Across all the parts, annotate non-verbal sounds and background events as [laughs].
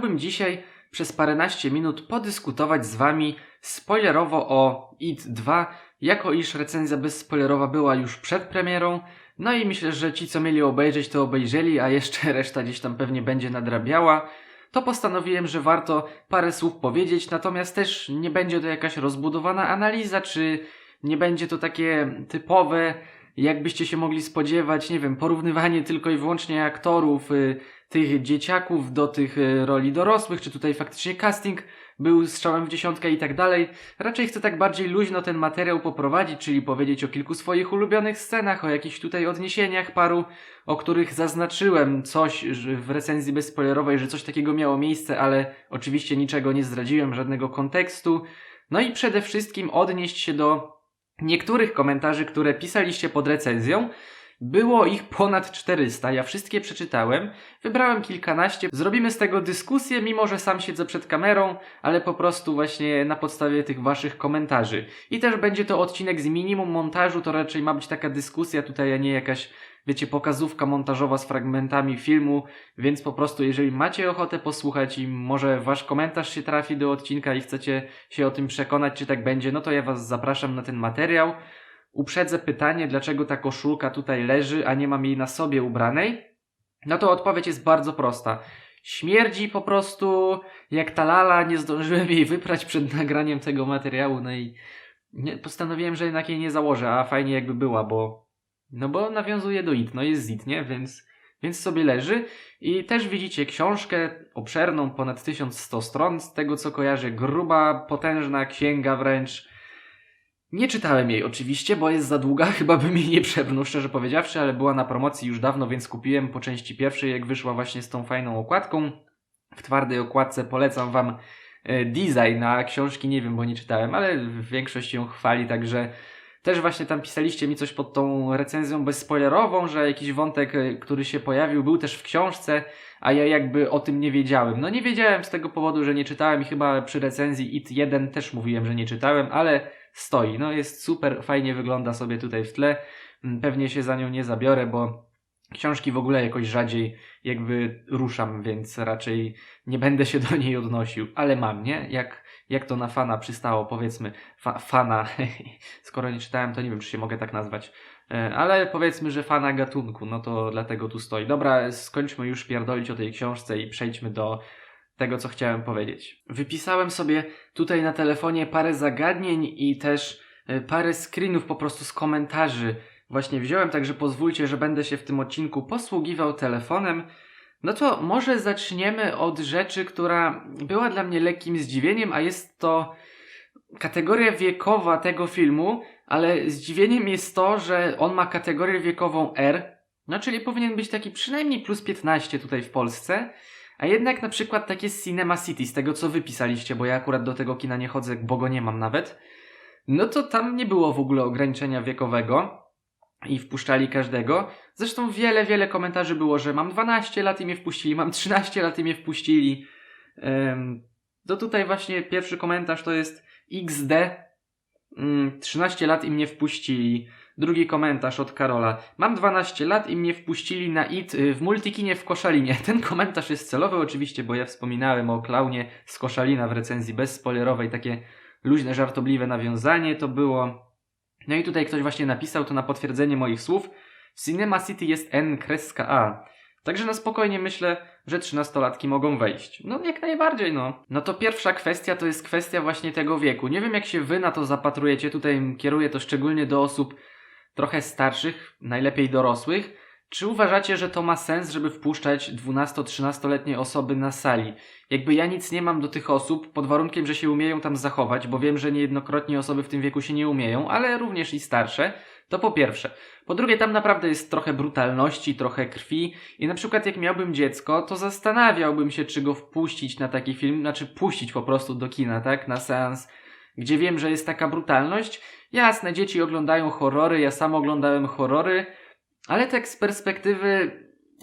chciałbym dzisiaj przez paręnaście minut podyskutować z Wami spoilerowo o It 2, jako iż recenzja bezspoilerowa była już przed premierą. No i myślę, że ci, co mieli obejrzeć, to obejrzeli, a jeszcze [laughs] reszta gdzieś tam pewnie będzie nadrabiała. To postanowiłem, że warto parę słów powiedzieć, natomiast też nie będzie to jakaś rozbudowana analiza, czy nie będzie to takie typowe, jakbyście się mogli spodziewać, nie wiem, porównywanie tylko i wyłącznie aktorów, y, tych dzieciaków do tych y, roli dorosłych, czy tutaj faktycznie casting był strzałem w dziesiątkę i tak dalej. Raczej chcę tak bardziej luźno ten materiał poprowadzić, czyli powiedzieć o kilku swoich ulubionych scenach, o jakichś tutaj odniesieniach paru, o których zaznaczyłem coś w recenzji bezspoilerowej, że coś takiego miało miejsce, ale oczywiście niczego nie zdradziłem, żadnego kontekstu. No i przede wszystkim odnieść się do niektórych komentarzy, które pisaliście pod recenzją. Było ich ponad 400, ja wszystkie przeczytałem, wybrałem kilkanaście. Zrobimy z tego dyskusję, mimo że sam siedzę przed kamerą, ale po prostu właśnie na podstawie tych waszych komentarzy. I też będzie to odcinek z minimum montażu, to raczej ma być taka dyskusja tutaj, a nie jakaś, wiecie, pokazówka montażowa z fragmentami filmu, więc po prostu jeżeli macie ochotę posłuchać i może wasz komentarz się trafi do odcinka i chcecie się o tym przekonać, czy tak będzie, no to ja was zapraszam na ten materiał. Uprzedzę pytanie, dlaczego ta koszulka tutaj leży, a nie mam jej na sobie ubranej. No to odpowiedź jest bardzo prosta. Śmierdzi po prostu jak ta lala, nie zdążyłem jej wyprać przed nagraniem tego materiału, no i postanowiłem, że jednak jej nie założę, a fajnie jakby była, bo no bo nawiązuje do IT, no jest ZIT, nie? Więc, więc sobie leży i też widzicie książkę obszerną, ponad 1100 stron, z tego co kojarzę, gruba, potężna księga wręcz, nie czytałem jej oczywiście, bo jest za długa, [laughs] chyba bym jej nie przebrnął, szczerze powiedziawszy, ale była na promocji już dawno, więc kupiłem po części pierwszej, jak wyszła właśnie z tą fajną okładką. W twardej okładce polecam Wam e, design na książki, nie wiem, bo nie czytałem, ale większość ją chwali, także też właśnie tam pisaliście mi coś pod tą recenzją bezspoilerową, że jakiś wątek, e, który się pojawił, był też w książce, a ja jakby o tym nie wiedziałem. No nie wiedziałem z tego powodu, że nie czytałem i chyba przy recenzji IT 1 też mówiłem, że nie czytałem, ale stoi. No jest super, fajnie wygląda sobie tutaj w tle. Mm, Pewnie się za nią nie zabiorę, bo książki w ogóle jakoś rzadziej jakby ruszam, więc raczej nie będę się do niej odnosił. Ale mam, nie? Jak, jak to na fana przystało, powiedzmy. Fa fana. [laughs] Skoro nie czytałem, to nie wiem, czy się mogę tak nazwać. E, Ale powiedzmy, że fana gatunku, no to dlatego tu stoi. Dobra, skończmy już pierdolić o tej książce i przejdźmy do tego, co chciałem powiedzieć. Wypisałem sobie tutaj na telefonie parę zagadnień i też e, parę screenów po prostu z komentarzy. Właśnie wziąłem, także pozwólcie, że będę się w tym odcinku posługiwał telefonem. No to może zaczniemy od rzeczy, która była dla mnie lekkim zdziwieniem, a jest to kategoria wiekowa tego filmu, ale zdziwieniem jest to, że on ma kategorię wiekową R, no czyli powinien być taki przynajmniej plus 15 tutaj w Polsce. A jednak na przykład takie Cinema City, z tego co wypisaliście, bo ja akurat do tego kina nie chodzę, bo go nie mam nawet, no to tam nie było w ogóle ograniczenia wiekowego i wpuszczali każdego. Zresztą wiele, wiele komentarzy było, że mam 12 lat i mnie wpuścili, mam 13 lat i mnie wpuścili. To tutaj właśnie pierwszy komentarz to jest XD. Um, 13 lat i mnie wpuścili. Drugi komentarz od Karola. Mam 12 lat i mnie wpuścili na IT y, w Multikinie w Koszalinie. [laughs] Ten komentarz jest celowy oczywiście, bo ja wspominałem o klaunie z Koszalina w recenzji bezspoilerowej. Takie luźne, żartobliwe nawiązanie to było. No i tutaj ktoś właśnie napisał to na potwierdzenie moich słów. Cinema City jest N kreska A. Także na spokojnie myślę, że trzynastolatki mogą wejść. No jak najbardziej, no. No to pierwsza kwestia to jest kwestia właśnie tego wieku. Nie wiem jak się wy na to zapatrujecie. Tutaj kieruję to szczególnie do osób trochę starszych, najlepiej dorosłych. Czy uważacie, że to ma sens, żeby wpuszczać 12-13-letnie osoby na sali? Jakby ja nic nie mam do tych osób, pod warunkiem, że się umieją tam zachować, bo wiem, że niejednokrotnie osoby w tym wieku się nie umieją, ale również i starsze. To po pierwsze. Po drugie, tam naprawdę jest trochę brutalności, trochę krwi i na przykład jak miałbym dziecko, to zastanawiałbym się, czy go wpuścić na taki film, znaczy puścić po prostu do kina, tak, na seans, gdzie wiem, że jest taka brutalność. Jasne, dzieci oglądają horrory, ja sam oglądałem horrory, ale tak z perspektywy,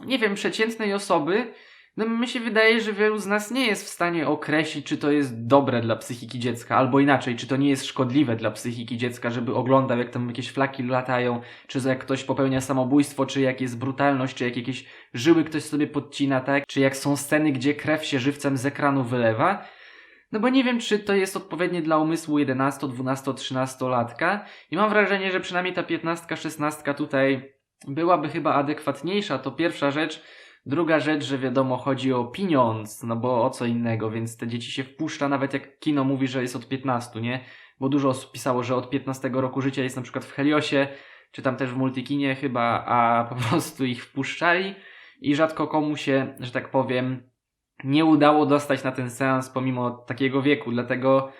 nie wiem, przeciętnej osoby, No mi się wydaje, że wielu z nas nie jest w stanie określić, czy to jest dobre dla psychiki dziecka, albo inaczej, czy to nie jest szkodliwe dla psychiki dziecka, żeby oglądał, jak tam jakieś flaki latają, czy jak ktoś popełnia samobójstwo, czy jak jest brutalność, czy jak jakieś żyły ktoś sobie podcina, tak? Czy jak są sceny, gdzie krew się żywcem z ekranu wylewa. No bo nie wiem, czy to jest odpowiednie dla umysłu 11, 12, 13 latka i mam wrażenie, że przynajmniej ta 15, 16 tutaj byłaby chyba adekwatniejsza. To pierwsza rzecz. Druga rzecz, że wiadomo, chodzi o pieniądz, no bo o co innego, więc te dzieci się wpuszcza, nawet jak kino mówi, że jest od 15, nie? Bo dużo osób pisało, że od 15 roku życia jest na przykład w Heliosie, czy tam też w Multikinie chyba, a po [laughs] prostu ich wpuszczali i rzadko komu się, że tak powiem, nie udało dostać na ten seans pomimo takiego wieku, dlatego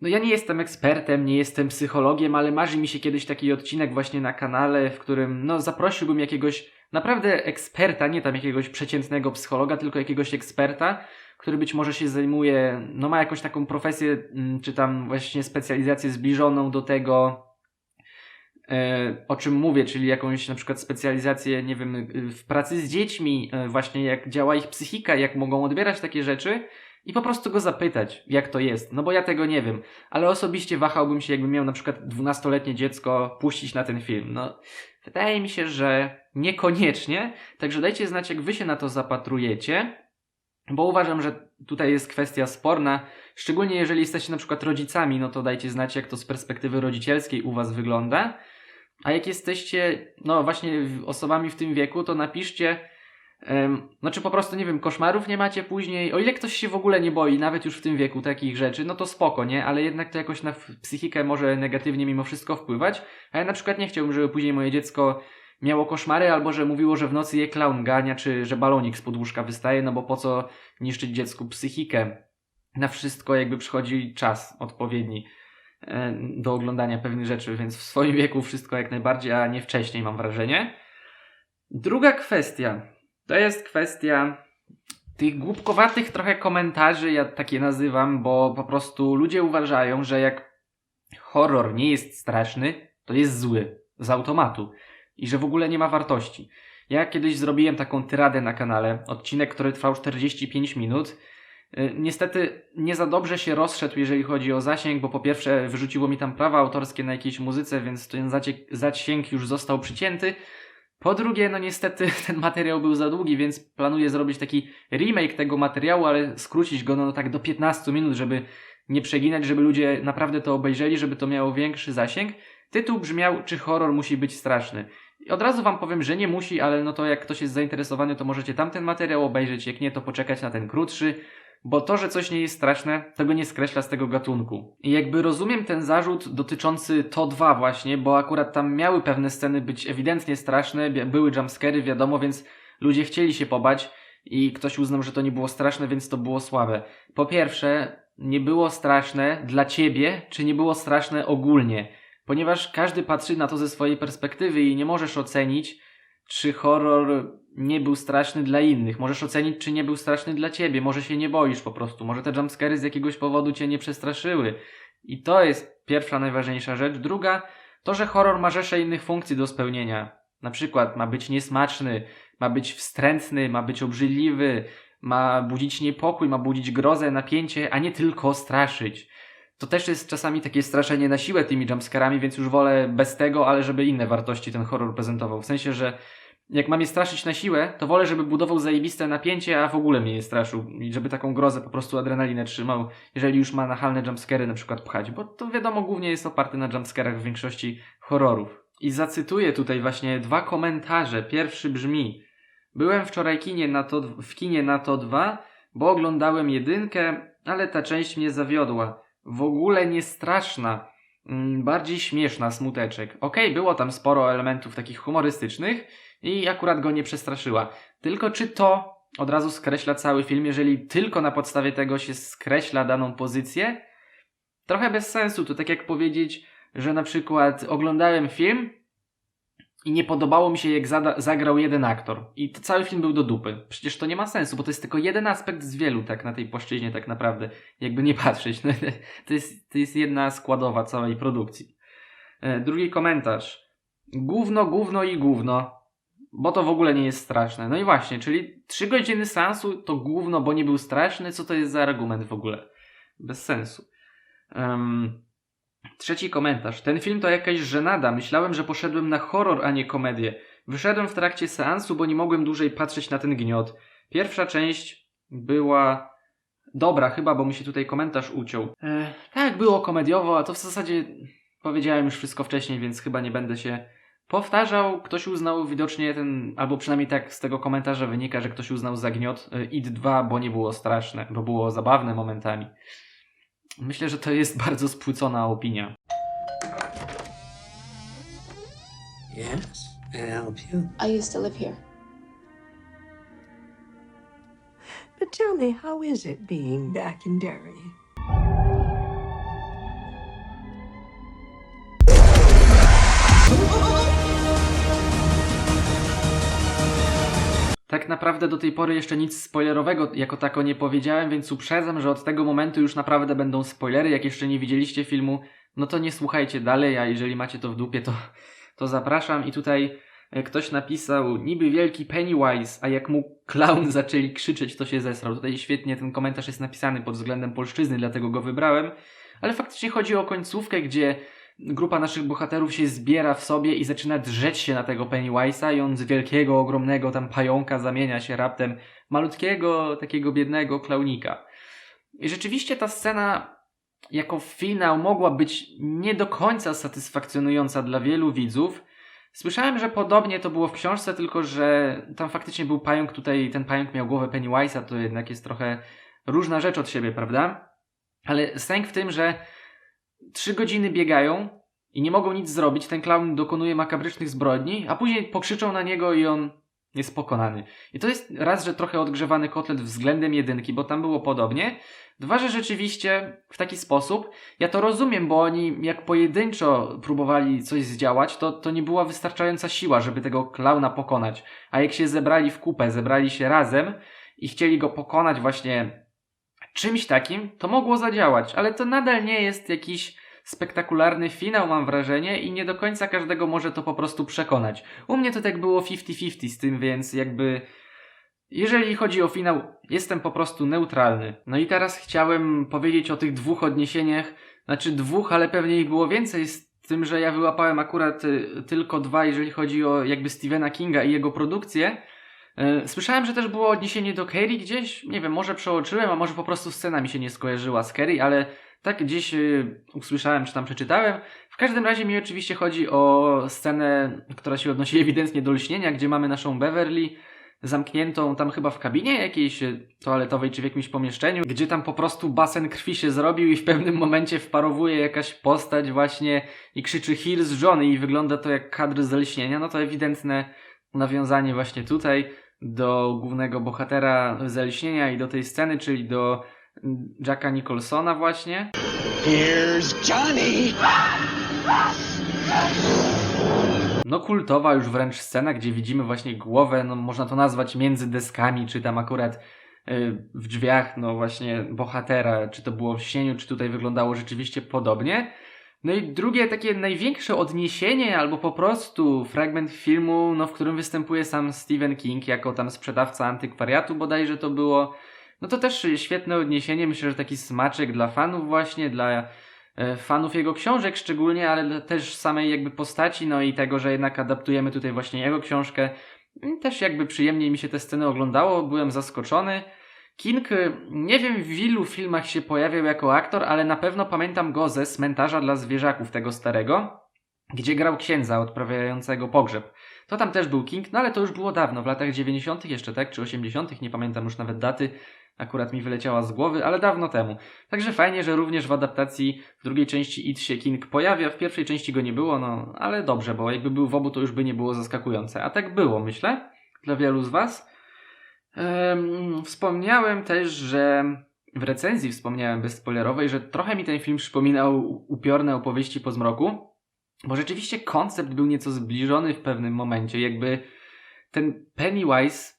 no ja nie jestem ekspertem, nie jestem psychologiem, ale marzy mi się kiedyś taki odcinek właśnie na kanale, w którym no zaprosiłbym jakiegoś naprawdę eksperta, nie tam jakiegoś przeciętnego psychologa, tylko jakiegoś eksperta, który być może się zajmuje, no ma jakąś taką profesję, mm, czy tam właśnie specjalizację zbliżoną do tego, o czym mówię, czyli jakąś na przykład specjalizację, nie wiem, w pracy z dziećmi, e, właśnie jak działa ich psychika, jak mogą odbierać takie rzeczy i po prostu go zapytać, jak to jest. No bo ja tego nie wiem, ale osobiście wahałbym się, jakbym miał na przykład 12-letnie dziecko, puścić na ten film. No, wydaje mi się, że niekoniecznie, także dajcie znać, jak wy się na to zapatrujecie, bo uważam, że tutaj jest kwestia sporna, szczególnie jeżeli jesteście na przykład rodzicami, no to dajcie znać, jak to z perspektywy rodzicielskiej u was wygląda. A jak jesteście, no właśnie osobami w tym wieku, to napiszcie, Um, znaczy po prostu, nie wiem, koszmarów nie macie później. O ile ktoś się w ogóle nie boi, nawet już w tym wieku takich rzeczy, no to spoko, nie? Ale jednak to jakoś na psychikę może negatywnie mimo wszystko wpływać. A ja na przykład nie chciałbym, żeby później moje dziecko miało koszmary, albo że mówiło, że w nocy je klaun gania, czy że balonik z podłóżka wystaje, no bo po co niszczyć dziecku psychikę? Na wszystko jakby przychodzi czas odpowiedni do oglądania pewnych rzeczy, więc w swoim wieku wszystko jak najbardziej, a nie wcześniej mam wrażenie. Druga kwestia to jest kwestia tych głupkowatych trochę komentarzy, ja takie nazywam, bo po prostu ludzie uważają, że jak horror nie jest straszny, to jest zły z automatu i że w ogóle nie ma wartości. Ja kiedyś zrobiłem taką tyradę na kanale, odcinek, który trwał 45 minut. Y, niestety nie za dobrze się rozszedł, jeżeli chodzi o zasięg, bo po pierwsze wyrzuciło mi tam prawa autorskie na jakiejś muzyce, więc ten zasięg już został przycięty, po drugie, no niestety [laughs] ten materiał był za długi, więc planuję zrobić taki remake tego materiału, ale skrócić go no tak do 15 minut, żeby nie przeginać, żeby ludzie naprawdę to obejrzeli, żeby to miało większy zasięg. Tytuł brzmiał, czy horror musi być straszny. I od razu wam powiem, że nie musi, ale no to jak ktoś jest zainteresowany, to możecie tamten materiał obejrzeć, jak nie, to poczekać na ten krótszy bo to, że coś nie jest straszne, tego nie skreśla z tego gatunku. I jakby rozumiem ten zarzut dotyczący to 2 właśnie, bo akurat tam miały pewne sceny być ewidentnie straszne, były jumpscary, wiadomo, więc ludzie chcieli się pobać i ktoś uznał, że to nie było straszne, więc to było słabe. Po pierwsze, nie było straszne dla ciebie, czy nie było straszne ogólnie, ponieważ każdy patrzy na to ze swojej perspektywy i nie możesz ocenić, czy horror nie był straszny dla innych. Możesz ocenić, czy nie był straszny dla ciebie. Może się nie boisz po prostu. Może te jumpscary z jakiegoś powodu cię nie przestraszyły. I to jest pierwsza, najważniejsza rzecz. Druga, to, że horror ma rzesze innych funkcji do spełnienia. Na przykład ma być niesmaczny, ma być wstrętny, ma być obrzydliwy, ma budzić niepokój, ma budzić grozę, napięcie, a nie tylko straszyć. To też jest czasami takie straszenie na siłę tymi jumpscarami, więc już wolę bez tego, ale żeby inne wartości ten horror prezentował. W sensie, że jak mam je straszyć na siłę, to wolę, żeby budował zajebiste napięcie, a w ogóle mnie nie straszył. I żeby taką grozę po prostu adrenalinę trzymał, jeżeli już ma nachalne jumpscary na przykład pchać. Bo to wiadomo, głównie jest oparty na jumpscarach w większości horrorów. I zacytuję tutaj właśnie dwa komentarze. Pierwszy brzmi Byłem wczoraj kinie na to, w kinie na to 2, bo oglądałem jedynkę, ale ta część mnie zawiodła. W ogóle nie straszna. Mm, bardziej śmieszna, smuteczek. Okej, okay, było tam sporo elementów takich humorystycznych, i akurat go nie przestraszyła. Tylko czy to od razu skreśla cały film, jeżeli tylko na podstawie tego się skreśla daną pozycję? Trochę bez sensu. To tak jak powiedzieć, że na przykład oglądałem film i nie podobało mi się, jak zagrał jeden aktor. I cały film był do dupy. Przecież to nie ma sensu, bo to jest tylko jeden aspekt z wielu, tak na tej płaszczyźnie, tak naprawdę. Jakby nie patrzeć. No, [laughs] to, jest, to jest jedna składowa całej produkcji. E, drugi komentarz. Gówno, gówno i gówno. bo to w ogóle nie jest straszne. No i właśnie, czyli 3 godziny seansu to główno, bo nie był straszny, co to jest za argument w ogóle? Bez sensu. Em, trzeci komentarz. Ten film to jakaś żenada. Myślałem, że poszedłem na horror, a nie komedię. Wyszedłem w trakcie seansu, bo nie mogłem dłużej patrzeć na ten gniot. Pierwsza część była dobra chyba, bo mi się tutaj komentarz uciął. E, tak, było komediowo, a to w zasadzie powiedziałem już wszystko wcześniej, więc chyba nie będę się powtarzał. Ktoś uznał widocznie ten, albo przynajmniej tak z tego komentarza wynika, że ktoś uznał za gniot e, IT 2, bo nie było straszne, bo było zabawne momentami. Myślę, że to jest [laughs] bardzo spłycona opinia. Yes, may I help you? I used to live here. But tell me, how is it being back in Derry? Tak naprawdę do tej pory jeszcze nic spoilerowego jako tako nie powiedziałem, więc uprzedzam, że od tego momentu już naprawdę będą spoilery. Jak jeszcze nie widzieliście filmu, no to nie słuchajcie dalej, a jeżeli macie to w dupie, to, to zapraszam. I tutaj e, ktoś napisał, niby wielki Pennywise, a jak mu clown [laughs] zaczęli krzyczeć, to się zesrał. Tutaj świetnie ten komentarz jest napisany pod względem polszczyzny, dlatego go wybrałem. Ale faktycznie chodzi o końcówkę, gdzie grupa naszych bohaterów się zbiera w sobie i zaczyna drzeć się na tego Pennywise'a i on z wielkiego, ogromnego tam pająka zamienia się raptem malutkiego, takiego biednego klaunika. I rzeczywiście ta scena jako finał mogła być nie do końca satysfakcjonująca dla wielu widzów. Słyszałem, że podobnie to było w książce, tylko że tam faktycznie był pająk, tutaj ten pająk miał głowę Pennywise'a, to jednak jest trochę różna rzecz od siebie, prawda? Ale sęk w tym, że trzy godziny biegają i nie mogą nic zrobić, ten clown dokonuje makabrycznych zbrodni, a później pokrzyczą na niego i on jest pokonany. I to jest raz, że trochę odgrzewany kotlet względem jedynki, bo tam było podobnie. Dwa, że rzeczywiście w taki sposób, ja to rozumiem, bo oni jak pojedynczo próbowali coś zdziałać, to, to nie była wystarczająca siła, żeby tego klauna pokonać. A jak się zebrali w kupę, zebrali się razem i chcieli go pokonać właśnie czymś takim, to mogło zadziałać, ale to nadal nie jest jakiś spektakularny finał, mam wrażenie, i nie do końca każdego może to po prostu przekonać. U mnie to tak było 50-50 z tym, więc jakby. Jeżeli chodzi o finał, jestem po prostu neutralny. No i teraz chciałem powiedzieć o tych dwóch odniesieniach, znaczy dwóch, ale pewnie ich było więcej z tym, że ja wyłapałem akurat y, tylko dwa, jeżeli chodzi o jakby Stephena Kinga i jego produkcję. E, Słyszałem, że też było odniesienie do Kerry gdzieś. Nie wiem, może przeoczyłem, a może po prostu scena mi się nie skojarzyła z Kerry, ale tak gdzieś y, usłyszałem, czy tam przeczytałem. W każdym razie mi oczywiście chodzi o scenę, która się odnosi ewidentnie do lśnienia, gdzie mamy naszą Beverly zamkniętą tam chyba w kabinie jakiejś y, toaletowej, czy w jakimś pomieszczeniu, gdzie tam po prostu basen krwi się zrobił i w pewnym momencie wparowuje jakaś postać właśnie i krzyczy Here's Johnny i wygląda to jak kadr z lśnienia, no to ewidentne nawiązanie właśnie tutaj do głównego bohatera Zaliśnienia i do tej sceny, czyli do mm, Jacka Nicholsona właśnie. Here's Johnny! No kultowa już wręcz scena, gdzie widzimy właśnie głowę, no można to nazwać między deskami, czy tam akurat y, w drzwiach, no właśnie bohatera, czy to było w śnieniu, czy tutaj wyglądało rzeczywiście podobnie. No i drugie takie największe odniesienie, albo po prostu fragment filmu, no w którym występuje sam Stephen King jako tam sprzedawca antykwariatu bodajże to było. No to też świetne odniesienie, myślę, że taki smaczek dla fanów właśnie, dla e, fanów jego książek szczególnie, ale też samej jakby postaci, no i tego, że jednak adaptujemy tutaj właśnie jego książkę. I Też jakby przyjemniej mi się te sceny oglądało, byłem zaskoczony. King, y, nie wiem w ilu filmach się pojawiał jako aktor, ale na pewno pamiętam go ze Cmentarza dla Zwierzaków tego starego, gdzie grał księdza odprawiającego pogrzeb. To tam też był King, no ale to już było dawno, w latach 90. jeszcze, tak? Czy 80., nie pamiętam już nawet daty, akurat mi wyleciała z głowy, ale dawno temu. Także fajnie, że również w adaptacji w drugiej części It się King pojawia, w pierwszej części go nie było, no ale dobrze, bo jakby był w obu, to już by nie było zaskakujące. A tak było, myślę, dla wielu z Was. Em, wspomniałem też, że w recenzji wspomniałem bezspoilerowej, że trochę mi ten film przypominał upiorne opowieści po zmroku, bo rzeczywiście koncept był nieco zbliżony w pewnym momencie, jakby ten Pennywise,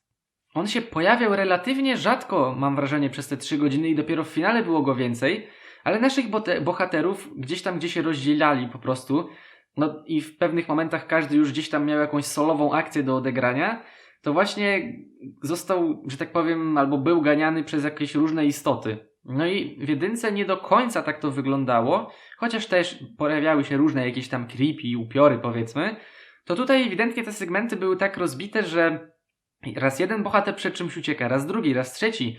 on się pojawiał relatywnie rzadko, mam wrażenie, przez te trzy godziny i dopiero w finale było go więcej, ale naszych bohaterów gdzieś tam, gdzie się rozdzielali po prostu, no i w pewnych momentach każdy już gdzieś tam miał jakąś solową akcję do odegrania, to właśnie został, że tak powiem, albo był ganiany przez jakieś różne istoty. No i w jedynce nie do końca tak to wyglądało, chociaż też pojawiały się różne jakieś tam creepy, upiory powiedzmy, to tutaj ewidentnie te segmenty były tak rozbite, że raz jeden bohater przed czymś ucieka, raz drugi, raz trzeci.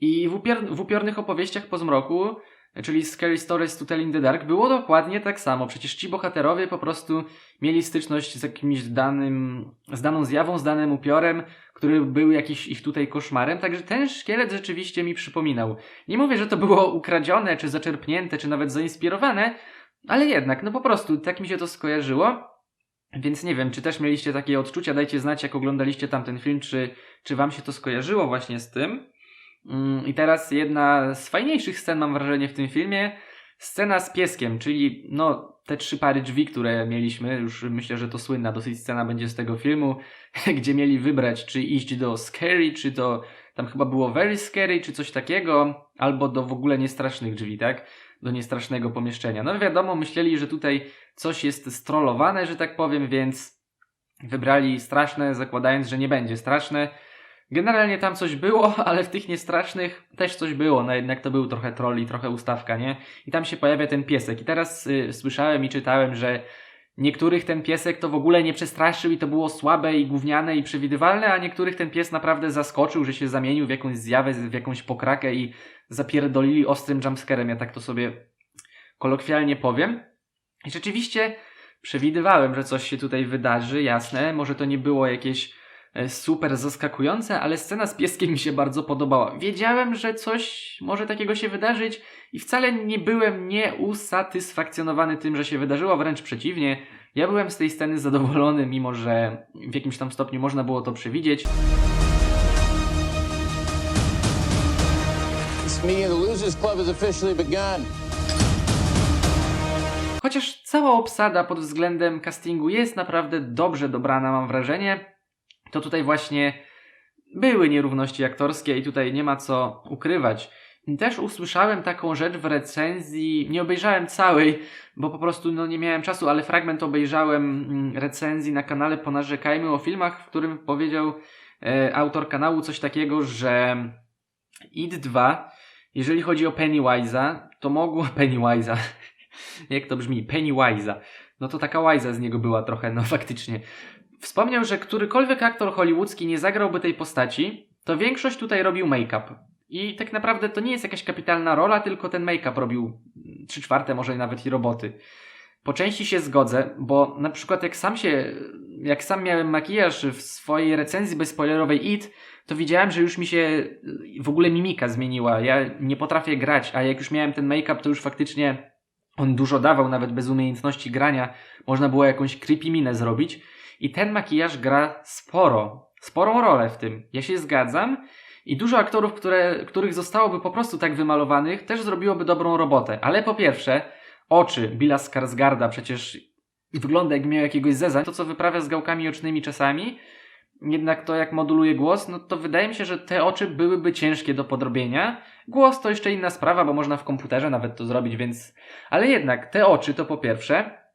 I w, upior- w upiornych opowieściach po zmroku, czyli Scary Stories to Tell in the Dark, było dokładnie tak samo. Przecież ci bohaterowie po prostu mieli styczność z jakimś danym, z daną zjawą, z danym upiorem, który był jakiś ich tutaj koszmarem, także ten szkielet rzeczywiście mi przypominał. Nie mówię, że to było ukradzione, czy zaczerpnięte, czy nawet zainspirowane, ale jednak, no po prostu tak mi się to skojarzyło. Więc nie wiem, czy też mieliście takie odczucia, dajcie znać, jak oglądaliście tamten film, czy, czy wam się to skojarzyło właśnie z tym. Mm, I teraz jedna z fajniejszych scen, mam wrażenie, w tym filmie. Scena z pieskiem, czyli no, te trzy pary drzwi, które mieliśmy. Już myślę, że to słynna dosyć scena będzie z tego filmu, [laughs] gdzie mieli wybrać, czy iść do Scary, czy do. Tam chyba było Very Scary, czy coś takiego, albo do w ogóle niestrasznych drzwi, tak? Do niestrasznego pomieszczenia. No wiadomo, myśleli, że tutaj coś jest strollowane, że tak powiem, więc wybrali straszne, zakładając, że nie będzie straszne. Generalnie tam coś było, [laughs] ale w tych niestrasznych też coś było. No jednak to był trochę troll i trochę ustawka, nie? I tam się pojawia ten piesek. I teraz y, słyszałem i czytałem, że niektórych ten piesek to w ogóle nie przestraszył i to było słabe i gówniane i przewidywalne, a niektórych ten pies naprawdę zaskoczył, że się zamienił w jakąś zjawę, w jakąś pokrakę i zapierdolili ostrym jumpscarem. Ja tak to sobie kolokwialnie powiem. I rzeczywiście przewidywałem, że coś się tutaj wydarzy, jasne. Może to nie było jakieś super zaskakujące, ale scena z pieskiem mi się bardzo podobała. Wiedziałem, że coś może takiego się wydarzyć i wcale nie byłem nieusatysfakcjonowany tym, że się wydarzyło, wręcz przeciwnie. Ja byłem z tej sceny zadowolony, mimo że w jakimś tam stopniu można było to przewidzieć. Chociaż cała obsada pod względem castingu jest naprawdę dobrze dobrana, mam wrażenie, to tutaj właśnie były nierówności aktorskie i tutaj nie ma co ukrywać. Też usłyszałem taką rzecz w recenzji, nie obejrzałem całej, bo po prostu no, nie miałem czasu, ale fragment obejrzałem mm, recenzji na kanale Ponarzekajmy o filmach, w którym powiedział e, autor kanału coś takiego, że It 2, jeżeli chodzi o Pennywise'a, to mogło [laughs] Pennywise'a, [laughs] jak to brzmi, Pennywise'a. No to taka Wise'a z niego była trochę, no faktycznie. Wspomniał, że którykolwiek aktor hollywoodzki nie zagrałby tej postaci, to większość tutaj robił make-up. I tak naprawdę to nie jest jakaś kapitalna rola, tylko ten make-up robił trzy czwarte może nawet i roboty. Po części się zgodzę, bo na przykład jak sam się, jak sam miałem makijaż w swojej recenzji bezspoilerowej IT, to widziałem, że już mi się w ogóle mimika zmieniła. Ja nie potrafię grać, a jak już miałem ten make-up, to już faktycznie on dużo dawał, nawet bez umiejętności grania. Można było jakąś creepy minę zrobić. I ten makijaż gra sporo, sporą rolę w tym. Ja się zgadzam. I dużo aktorów, które, których zostałoby po prostu tak wymalowanych, też zrobiłoby dobrą robotę. Ale po pierwsze, oczy Billa Skarsgarda przecież wygląda jak miał jakiegoś zezań. To, co wyprawia z gałkami ocznymi czasami, jednak to jak moduluje głos, no to wydaje mi się, że te oczy byłyby ciężkie do podrobienia. Głos to jeszcze inna sprawa, bo można w komputerze nawet to zrobić, więc... Ale jednak, te oczy to po pierwsze.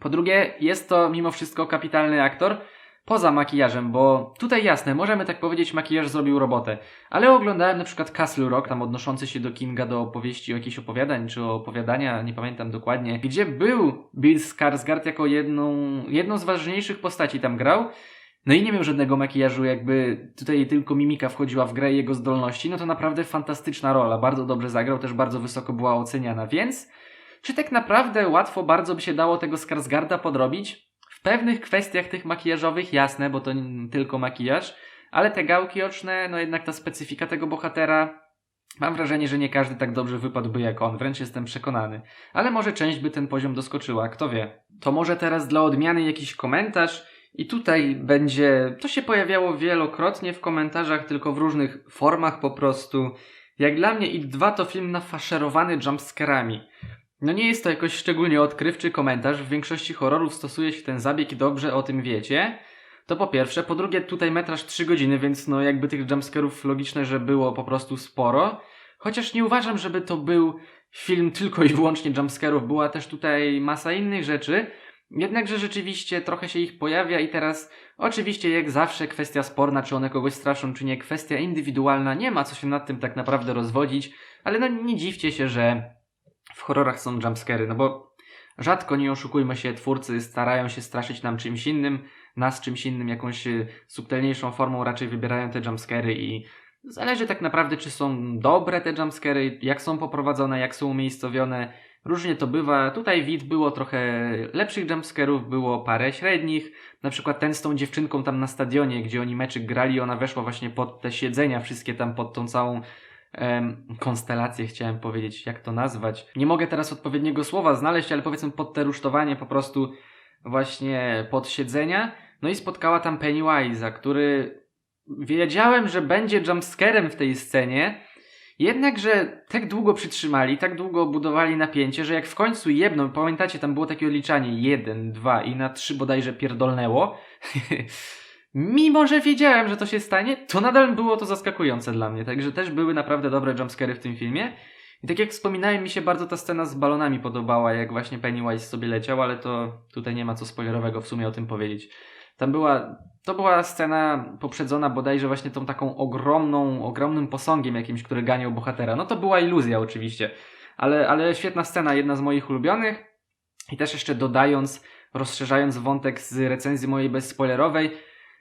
Po drugie, jest to mimo wszystko kapitalny aktor, poza makijażem, bo tutaj jasne, możemy tak powiedzieć, makijaż zrobił robotę. Ale oglądałem na przykład Castle Rock, tam odnoszący się do Kinga, do opowieści o jakichś opowiadań, czy opowiadania, nie pamiętam dokładnie, gdzie był Bill Skarsgård jako jedną, jedną z ważniejszych postaci tam grał. No i nie miał żadnego makijażu, jakby tutaj tylko mimika wchodziła w grę i jego zdolności, no to naprawdę fantastyczna rola, bardzo dobrze zagrał, też bardzo wysoko była oceniana, więc czy tak naprawdę łatwo bardzo by się dało tego Skarsgarda podrobić? W pewnych kwestiach tych makijażowych jasne, bo to tylko makijaż, ale te gałki oczne, no jednak ta specyfika tego bohatera, mam wrażenie, że nie każdy tak dobrze wypadłby jak on, wręcz jestem przekonany. Ale może część by ten poziom doskoczyła, kto wie. To może teraz dla odmiany jakiś komentarz i tutaj będzie, to się pojawiało wielokrotnie w komentarzach, tylko w różnych formach po prostu. Jak dla mnie IT 2 to film nafaszerowany jumpscarami. No nie jest to jakoś szczególnie odkrywczy komentarz, w większości horrorów stosuje się ten zabieg i dobrze o tym wiecie. To po pierwsze, po drugie tutaj metraż 3 godziny, więc no jakby tych jumpscarów logiczne, że było po prostu sporo. Chociaż nie uważam, żeby to był film tylko i wyłącznie jumpscarów, była też tutaj masa innych rzeczy. Jednakże rzeczywiście trochę się ich pojawia i teraz oczywiście jak zawsze kwestia sporna, czy one kogoś straszą, czy nie, kwestia indywidualna, nie ma co się nad tym tak naprawdę rozwodzić, ale no nie dziwcie się, że w horrorach są jumpscary, no bo rzadko, nie oszukujmy się, twórcy starają się straszyć nam czymś innym, nas czymś innym, jakąś e, subtelniejszą formą raczej wybierają te jumpscary i zależy tak naprawdę, czy są dobre te jumpscary, jak są poprowadzone, jak są umiejscowione, Różnie to bywa. Tutaj wid było trochę lepszych jumpscarów, było parę średnich. Na przykład ten z tą dziewczynką tam na stadionie, gdzie oni meczyk grali, ona weszła właśnie pod te siedzenia, wszystkie tam pod tą całą konstelację, chciałem powiedzieć, jak to nazwać. Nie mogę teraz odpowiedniego słowa znaleźć, ale powiedzmy pod te rusztowanie po prostu właśnie pod siedzenia. No i spotkała tam Pennywise'a, który wiedziałem, że będzie jumpscarem w tej scenie, Jednakże tak długo przytrzymali, tak długo budowali napięcie, że jak w końcu jedną, pamiętacie, tam było takie odliczanie, jeden, dwa i na trzy bodajże pierdolnęło, [laughs] mimo że wiedziałem, że to się stanie, to nadal było to zaskakujące dla mnie, także też były naprawdę dobre jumpscary w tym filmie. I tak jak wspominałem, mi się bardzo ta scena z balonami podobała, jak właśnie Pennywise sobie leciał, ale to tutaj nie ma co spoilerowego w sumie o tym powiedzieć. Tam była, to była scena poprzedzona bodajże właśnie tą taką ogromną, ogromnym posągiem jakimś, który ganiał bohatera. No to była iluzja oczywiście, ale, ale świetna scena, jedna z moich ulubionych. I też jeszcze dodając, rozszerzając wątek z recenzji mojej bezspoilerowej,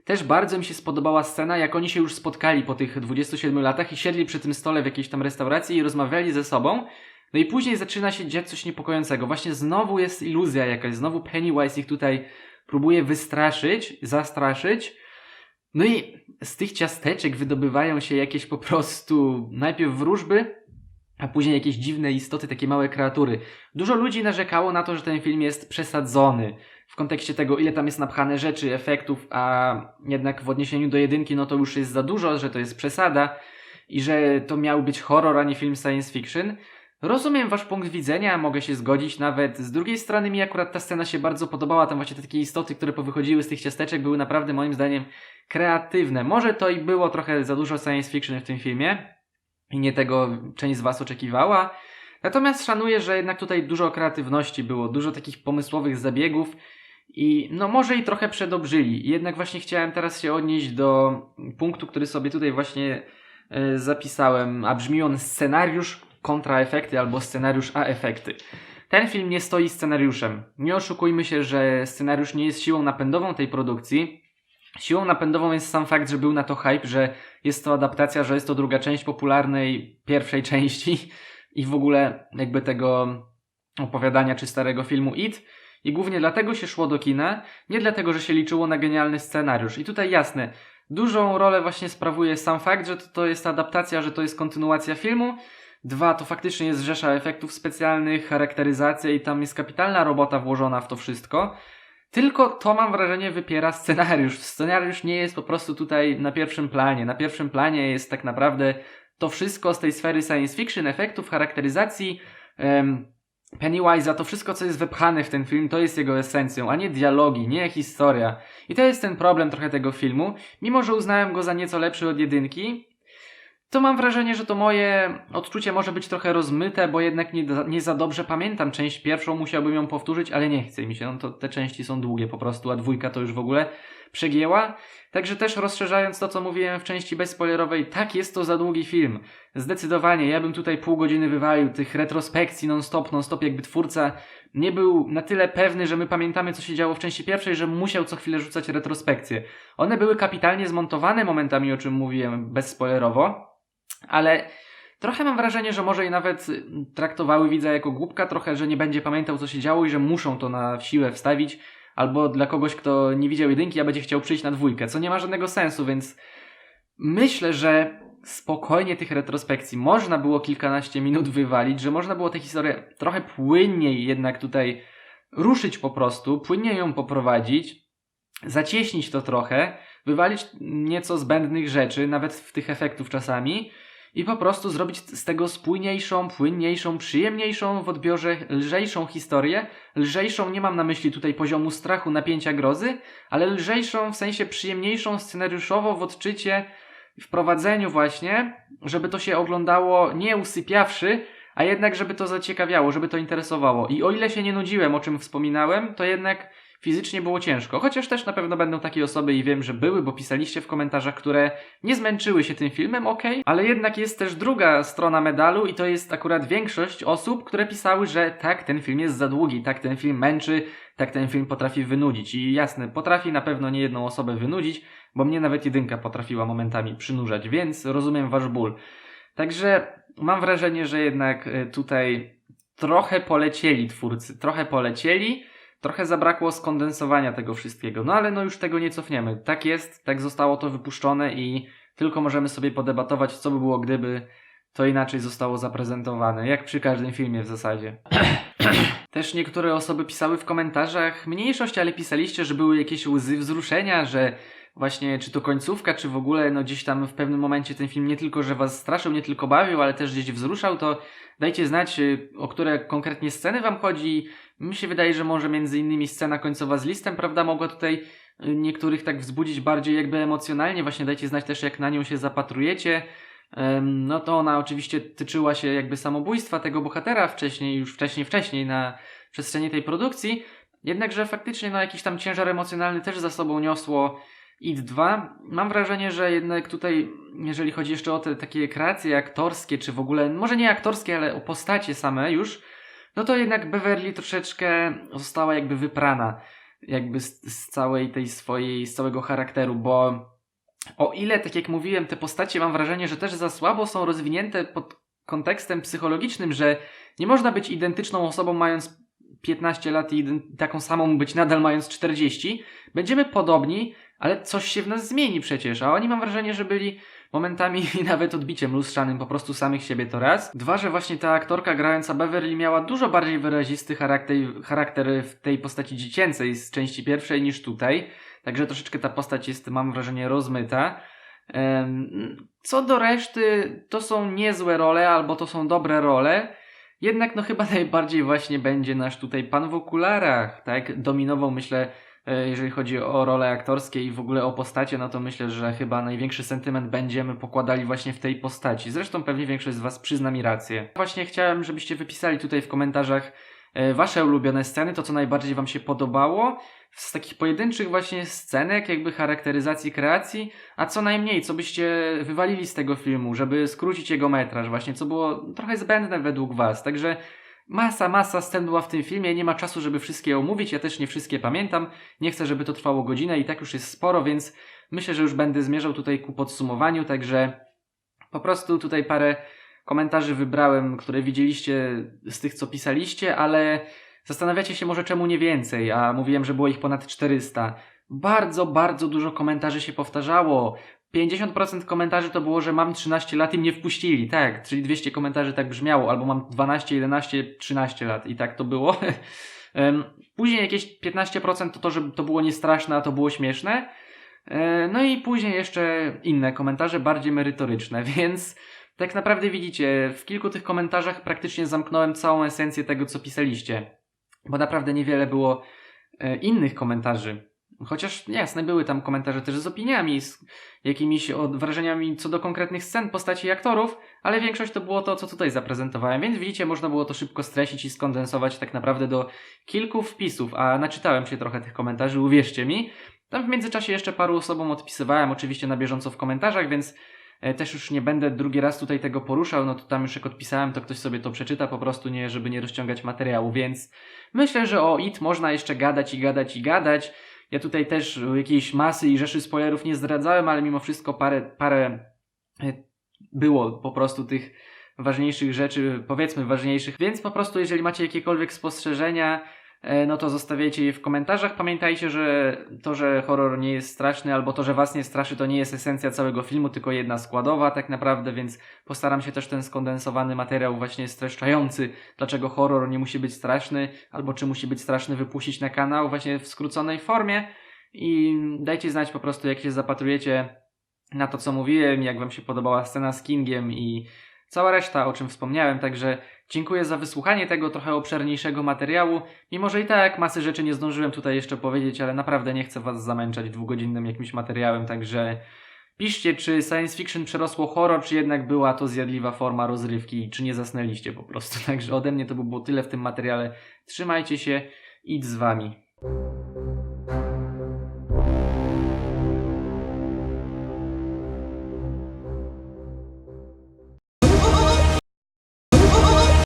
też bardzo mi się spodobała scena, jak oni się już spotkali po tych 27 latach i siedli przy tym stole w jakiejś tam restauracji i rozmawiali ze sobą. No i później zaczyna się dziać coś niepokojącego. Właśnie znowu jest iluzja jakaś, znowu Pennywise ich tutaj próbuje wystraszyć, zastraszyć. No i z tych ciasteczek wydobywają się jakieś po prostu najpierw wróżby, a później jakieś dziwne istoty, takie małe kreatury. Dużo ludzi narzekało na to, że ten film jest przesadzony w kontekście tego, ile tam jest napchane rzeczy, efektów, a jednak w odniesieniu do jedynki, no to już jest za dużo, że to jest przesada i że to miał być horror, a nie film science fiction. Rozumiem wasz punkt widzenia, mogę się zgodzić nawet. Z drugiej strony mi akurat ta scena się bardzo podobała. Tam właśnie te takie istoty, które powychodziły z tych ciasteczek były naprawdę moim zdaniem kreatywne. Może to i było trochę za dużo science fiction w tym filmie i nie tego część z was oczekiwała. Natomiast szanuję, że jednak tutaj dużo kreatywności było, dużo takich pomysłowych zabiegów i no może i trochę przedobrzyli. Jednak właśnie chciałem teraz się odnieść do punktu, który sobie tutaj właśnie e, zapisałem, a brzmi on scenariusz kontraefekty albo scenariusz a efekty. Ten film nie stoi scenariuszem. Nie oszukujmy się, że scenariusz nie jest siłą napędową tej produkcji. Siłą napędową jest sam fakt, że był na to hype, że jest to adaptacja, że jest to druga część popularnej pierwszej części i w ogóle jakby tego opowiadania czy starego filmu It. I głównie dlatego się szło do kina, nie dlatego, że się liczyło na genialny scenariusz. I tutaj jasne, dużą rolę właśnie sprawuje sam fakt, że to, to jest adaptacja, że to jest kontynuacja filmu, Dwa, to faktycznie jest rzesza efektów specjalnych, charakteryzacja i tam jest kapitalna robota włożona w to wszystko. Tylko to mam wrażenie wypiera scenariusz. Scenariusz nie jest po prostu tutaj na pierwszym planie. Na pierwszym planie jest tak naprawdę to wszystko z tej sfery science fiction, efektów, charakteryzacji, um, Pennywise'a, to wszystko, co jest wepchane w ten film, to jest jego esencją, a nie dialogi, nie historia. I to jest ten problem trochę tego filmu. Mimo, że uznałem go za nieco lepszy od jedynki, to mam wrażenie, że to moje odczucie może być trochę rozmyte, bo jednak nie, nie za dobrze pamiętam część pierwszą, musiałbym ją powtórzyć, ale nie chce mi się, no to te części są długie po prostu, a dwójka to już w ogóle przegięła. Także też rozszerzając to, co mówiłem w części bezspoilerowej, tak jest to za długi film. Zdecydowanie, ja bym tutaj pół godziny wywalił tych retrospekcji non-stop, non-stop, jakby twórca nie był na tyle pewny, że my pamiętamy, co się działo w części pierwszej, że musiał co chwilę rzucać retrospekcje. One były kapitalnie zmontowane momentami, o czym mówiłem bezspoilerowo, ale trochę mam wrażenie, że może i nawet traktowały widza jako głupka, trochę, że nie będzie pamiętał, co się działo i że muszą to na siłę wstawić, albo dla kogoś, kto nie widział jedynki, a będzie chciał przyjść na dwójkę, co nie ma żadnego sensu, więc myślę, że spokojnie tych retrospekcji można było kilkanaście minut wywalić, że można było tę historię trochę płynniej jednak tutaj ruszyć po prostu, płynniej ją poprowadzić, zacieśnić to trochę, wywalić nieco zbędnych rzeczy, nawet w tych efektów czasami i po prostu zrobić z tego spójniejszą, płynniejszą, przyjemniejszą w odbiorze, lżejszą historię. Lżejszą nie mam na myśli tutaj poziomu strachu, napięcia, grozy, ale lżejszą w sensie przyjemniejszą scenariuszowo w odczycie, w prowadzeniu właśnie, żeby to się oglądało nie usypiawszy, a jednak żeby to zaciekawiało, żeby to interesowało. I o ile się nie nudziłem, o czym wspominałem, to jednak fizycznie było ciężko. Chociaż też na pewno będą takie osoby i wiem, że były, bo pisaliście w komentarzach, które nie zmęczyły się tym filmem, ok, ale jednak jest też druga strona medalu i to jest akurat większość osób, które pisały, że tak, ten film jest za długi, tak, ten film męczy, tak, ten film potrafi wynudzić. I jasne, potrafi na pewno nie jedną osobę wynudzić, bo mnie nawet jedynka potrafiła momentami przynurzać, więc rozumiem wasz ból. Także mam wrażenie, że jednak y, tutaj trochę polecieli twórcy, trochę polecieli, trochę zabrakło skondensowania tego wszystkiego. No ale no już tego nie cofniemy. Tak jest, tak zostało to wypuszczone i tylko możemy sobie podebatować, co by było, gdyby to inaczej zostało zaprezentowane. Jak przy każdym filmie w zasadzie. [clears throat] Też niektóre osoby pisały w komentarzach, mniejszość, ale pisaliście, że były jakieś łzy wzruszenia, że właśnie czy to końcówka, czy w ogóle no gdzieś tam w pewnym momencie ten film nie tylko, że was straszył, nie tylko bawił, ale też gdzieś wzruszał, to dajcie znać, y, o które konkretnie sceny wam chodzi. Mi się wydaje, że może między innymi scena końcowa z listem, prawda, mogła tutaj y, niektórych tak wzbudzić bardziej jakby emocjonalnie. Właśnie dajcie znać też, jak na nią się zapatrujecie. No to ona oczywiście tyczyła się jakby samobójstwa tego bohatera wcześniej, już wcześniej, wcześniej na przestrzeni tej produkcji. Jednakże faktycznie no jakiś tam ciężar emocjonalny też za sobą niosło IT 2. Mam wrażenie, że jednak tutaj, jeżeli chodzi jeszcze o te takie kreacje aktorskie, czy w ogóle, może nie aktorskie, ale o postacie same już, no to jednak Beverly troszeczkę została jakby wyprana jakby z, z całej tej swojej, z całego charakteru, bo o ile, tak jak mówiłem, te postacie mam wrażenie, że też za słabo są rozwinięte pod kontekstem psychologicznym, że nie można być identyczną osobą mając 15 lat i taką samą być nadal mając 40. Będziemy podobni, ale coś się w nas zmieni przecież, a oni mam wrażenie, że byli momentami [laughs] nawet odbiciem lustrzanym po prostu samych siebie to raz. Dwa, że właśnie ta aktorka grająca Beverly miała dużo bardziej wyrazisty charakter, charakter w tej postaci dziecięcej z części pierwszej niż tutaj. Także troszeczkę ta postać jest, mam wrażenie, rozmyta. Co do reszty, to są niezłe role, albo to są dobre role. Jednak no chyba [laughs] najbardziej właśnie będzie nasz tutaj pan w okularach, tak? Dominował myślę, jeżeli chodzi o role aktorskie i w ogóle o postacie, no to myślę, że chyba największy sentyment będziemy pokładali właśnie w tej postaci. Zresztą pewnie większość z Was przyzna mi rację. Właśnie chciałem, żebyście wypisali tutaj w komentarzach e, Wasze ulubione sceny, to co najbardziej Wam się podobało z takich pojedynczych właśnie scenek, jakby charakteryzacji kreacji, a co najmniej, co byście wywalili z tego filmu, żeby skrócić jego metraż, właśnie co było trochę zbędne według Was. Także masa, masa scen była w tym filmie, nie ma czasu, żeby wszystkie omówić, ja też nie wszystkie pamiętam, nie chcę, żeby to trwało godzinę i tak już jest sporo, więc myślę, że już będę zmierzał tutaj ku podsumowaniu, także po prostu tutaj parę komentarzy wybrałem, które widzieliście z tych, co pisaliście, ale Zastanawiacie się może czemu nie więcej, a mówiłem, że było ich ponad 400. Bardzo, bardzo dużo komentarzy się powtarzało. 50% komentarzy to było, że mam 13 lat i mnie wpuścili. Tak, czyli 200 komentarzy tak brzmiało, albo mam 12, 11, 13 lat i tak to było. [laughs] Później jakieś 15% to to, że to było niestraszne, a to było śmieszne. E, No i później jeszcze inne komentarze, bardziej merytoryczne, [laughs] więc tak naprawdę widzicie, w kilku tych komentarzach praktycznie zamknąłem całą esencję tego, co pisaliście bo naprawdę niewiele było e, innych komentarzy. Chociaż jasne, były tam komentarze też z opiniami, z jakimiś wrażeniami co do konkretnych scen, postaci i aktorów, ale większość to było to, co tutaj zaprezentowałem, więc widzicie, można było to szybko streścić i skondensować tak naprawdę do kilku wpisów, a naczytałem się trochę tych komentarzy, uwierzcie mi. Tam w międzyczasie jeszcze paru osobom odpisywałem, oczywiście na bieżąco w komentarzach, więc e, też już nie będę drugi raz tutaj tego poruszał, no to tam już jak odpisałem, to ktoś sobie to przeczyta po prostu, nie, żeby nie rozciągać materiału, więc Myślę, że o IT można jeszcze gadać i gadać i gadać. Ja tutaj też jakiejś masy i rzeszy spoilerów nie zdradzałem, ale mimo wszystko parę, parę e, było po prostu tych ważniejszych rzeczy, powiedzmy ważniejszych. Więc po prostu, jeżeli macie jakiekolwiek spostrzeżenia, no to zostawiajcie je w komentarzach. Pamiętajcie, że to, że horror nie jest straszny, albo to, że was nie straszy, to nie jest esencja całego filmu, tylko jedna składowa tak naprawdę, więc postaram się też ten skondensowany materiał właśnie streszczający, dlaczego horror nie musi być straszny, albo czy musi być straszny wypuścić na kanał właśnie w skróconej formie i dajcie znać po prostu, jak się zapatrujecie na to, co mówiłem, jak wam się podobała scena z Kingiem i cała reszta, o czym wspomniałem, także dziękuję za wysłuchanie tego trochę obszerniejszego materiału, mimo że i tak masy rzeczy nie zdążyłem tutaj jeszcze powiedzieć, ale naprawdę nie chcę was zamęczać dwugodzinnym jakimś materiałem, także Piszcie, czy science fiction przerosło horror, czy jednak była to zjadliwa forma rozrywki, czy nie zasnęliście po prostu. Także ode mnie to by było tyle w tym materiale. Trzymajcie się, idź z wami.